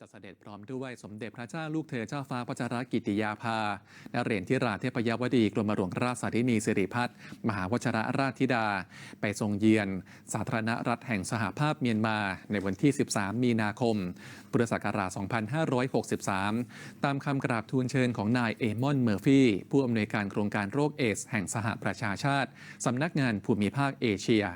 จะเสด็จพร้อมด้วยสมเด็จพระเจ้าลูกเธอเจ้าฟ้าพัชรกิติยาภานเรศธิราเทพยวดีกรมหลวงราชสาธินีสิริพัฒน์มหาวชรราชธิดา ไปทรงเยือน สาธารณรัฐแห่งสหภาพเมียนมา ในวันที่ 13 มีนาคม พุทธศักราช 2563 ตามคำกราบทูลเชิญของนายเอมอนเมอร์ฟี่ ผู้อำนวยการโครงการโรคเอส แห่งสหประชาชาติสำนักงานภูมิภาคเอเชีย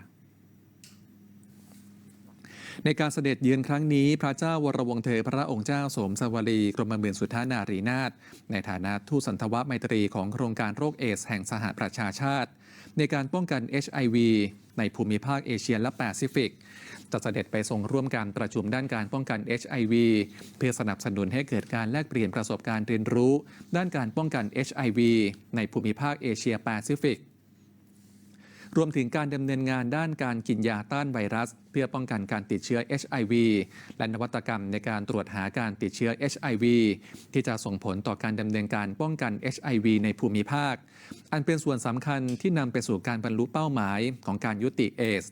ในการเสด็จเยือนครั้งนี้ พระเจ้าวรวงเธอพระองค์เจ้าสมสวรีกรมเมืองสุทธานารีนาถในฐานะทูตสันทวไมตรีของโครงการโรคเอดส์แห่งสหประชาชาติ ในการป้องกัน HIV ในภูมิภาคเอเชียและแปซิฟิก จะเสด็จไปทรงร่วมการประชุมด้านการป้องกัน HIV เพื่อสนับสนุนให้เกิดการแลกเปลี่ยนประสบการณ์เรียนรู้ ด้านการป้องกัน HIV ในภูมิภาคเอเชียแปซิฟิก รวมถึงการดำเนินงานด้านการกินยาต้านไวรัส เพื่อป้องกันการติดเชื้อ HIV และนวัตกรรมในการตรวจหาการติดเชื้อ HIV ที่จะส่งผลต่อการดำเนินการป้องกัน HIV ในภูมิภาค อันเป็นส่วนสำคัญที่นำไปสู่การบรรลุเป้าหมายของการยุติเอส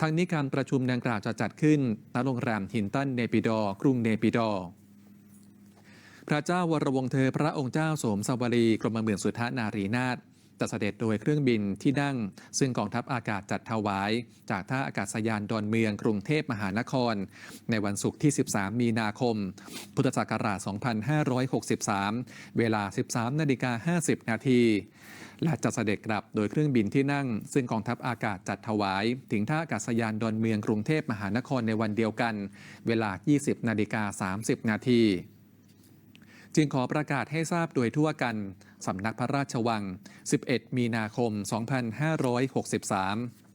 ทั้งนี้การประชุมดังกล่าวจะจัดขึ้นณโรงแรมฮินตันเนปิดอ กรุงเนปิดอ พระเจ้าวรวงเธอพระองค์เจ้าสมสวรีกรมเมืองสุทธานารีนาถ จะเสด็จโดยเครื่องบินที่นั่ง ซึ่งกองทัพอากาศจัดถวาย จากท่าอากาศยานดอนเมืองกรุงเทพมหานคร ในวันศุกร์ที่ 13 มีนาคม พุทธศักราช 2563 เวลา 13นาฬิกา50 นาทีและจะเสด็จกลับโดยเครื่องบินที่นั่ง ซึ่งกองทัพอากาศจัดถวาย ถึงท่าอากาศยานดอนเมืองกรุงเทพมหานครในวันเดียวกัน เวลา 20นาฬิกา30 นาที จึงขอประกาศให้ทราบโดยทั่วกันสำนักพระราชวัง 11 มีนาคม 2563